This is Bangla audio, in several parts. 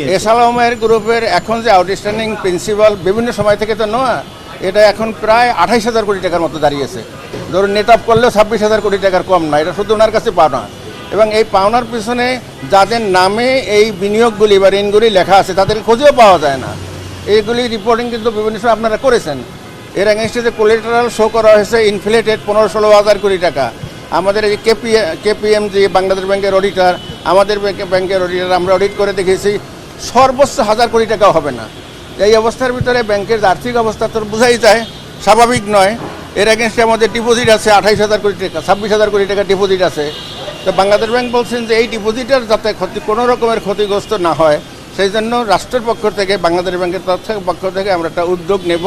এসালামের গ্রুপের এখন যে আউটস্ট্যান্ডিং প্রিন্সিপাল বিভিন্ন সময় থেকে তো নেওয়া এটা এখন প্রায় আঠাইশ হাজার কোটি টাকার মতো দাঁড়িয়েছে। ধরুন নেট আপ করলেও ছাব্বিশ হাজার কোটি টাকার কম না এটা শুধু ওনার কাছে পাওনা। এবং এই পাওনার পিছনে যাদের নামে এই বিনিয়োগগুলি বা ঋণগুলি লেখা আছে, তাদের খোঁজেও পাওয়া যায় না। এইগুলি রিপোর্টিং কিন্তু বিভিন্ন সময় আপনারা করেছেন। এর এগেনস্টে যে কোলেটারাল শো করা হয়েছে ইনফ্লেটেড পনেরো ষোলো হাজার কোটি টাকা। আমাদের এই কেপি কেপিএম যে বাংলাদেশ ব্যাংকের অডিটার আমাদের ব্যাংকে- ব্যাংকের অডিটার আমরা অডিট করে দেখেছি সর্বোচ্চ হাজার কোটি টাকাও হবে না। এই অবস্থার ভিতরে ব্যাংকের আর্থিক অবস্থা তো বোঝাই যায়, স্বাভাবিক নয়। এর এগেনস্টে আমাদের ডিপোজিট আছে, আঠাইশ হাজার কোটি টাকা, ছাব্বিশ হাজার কোটি টাকা ডিপোজিট আছে। তো বাংলাদেশ ব্যাংক বলছেন যে এই ডিপোজিটের যাতে ক্ষতি, কোনো রকমের ক্ষতিগ্রস্ত না হয়, সেই জন্য রাষ্ট্রের পক্ষ থেকে, বাংলাদেশ ব্যাংকের পক্ষ থেকে আমরা একটা উদ্যোগ নেব।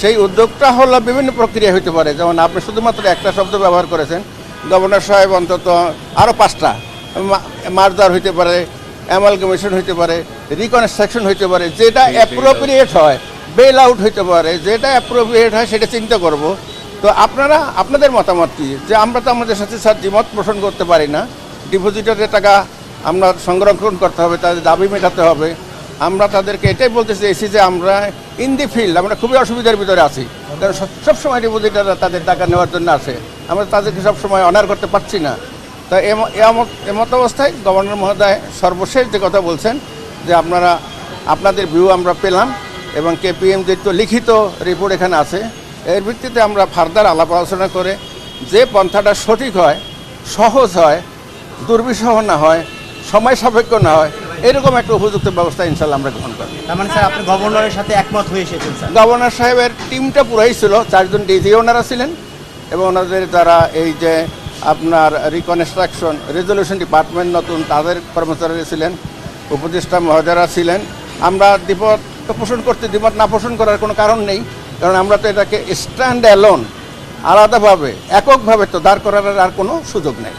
সেই উদ্যোগটা হলো বিভিন্ন প্রক্রিয়া হইতে পারে। যেমন আপনি শুধুমাত্র একটা শব্দ ব্যবহার করেছেন, গভর্নর সাহেব অন্তত আরও পাঁচটা মারদার হইতে পারে অ্যামালগামেশন হইতে পারে রিকনস্ট্রাকশন হইতে পারে যেটা অ্যাপ্রোপ্রিয়েট হয় বেল আউট হইতে পারে যেটা অ্যাপ্রোপ্রিয়েট হয় সেটা চিন্তা করব। তো আপনারা আপনাদের মতামত কি? যে আমরা তো আমাদের সাথে স্যার দ্বিমত পোষণ করতে পারি না। ডিপোজিটরের টাকা আমরা সংরক্ষণ করতে হবে তাদের দাবি মেটাতে হবে। আমরা তাদেরকে এটাই বলতে চাইছি যে আমরা ইন দি ফিল্ড আমরা খুবই অসুবিধার ভিতরে আছি। কারণ সবসময় ডিপোজিটাররা তাদের টাকা নেওয়ার জন্য আসে। আমরা তাদেরকে সবসময় অনার করতে পারছি না। তা এম- এমত অবস্থায় গভর্নর মহোদয় সর্বশেষ যে কথা বলছেন যে আপনারা আপনাদের ভিউ আমরা পেলাম এবং কেপিএম যে তো লিখিত রিপোর্ট এখানে আছে এর ভিত্তিতে আমরা ফার্দার আলাপ আলোচনা করে যে পন্থাটা সঠিক হয় সহজ হয় দুর্বিষহ না হয় সময় সাপেক্ষ না হয় এরকম একটা উপযুক্ত ব্যবস্থা ইনশাল্লাহ আমরা গ্রহণ করব। তার মানে স্যার আপনি গভর্নরের সাথে একমত হয়ে এসেছেন স্যার। গভর্নর সাহেবের টিমটা পুরাই ছিল চারজন ডিজি ওনারা ছিলেন এবং ওনাদের যারা এই যে আপনার রিকনস্ট্রাকশন রেজলিউশন ডিপার্টমেন্ট নতুন তাদের কর্মচারী ছিলেন, উপদেষ্টা মহোদয়রা ছিলেন। আমরা দ্বিপদ তো পোষণ করতে দ্বিপদ না পোষণ করার কোনো কারণ নেই, কারণ আমরা তো এটাকে স্ট্যান্ড অ্যালোন আলাদাভাবে, এককভাবে তো দাঁড় করার আর কোনো সুযোগ নেই।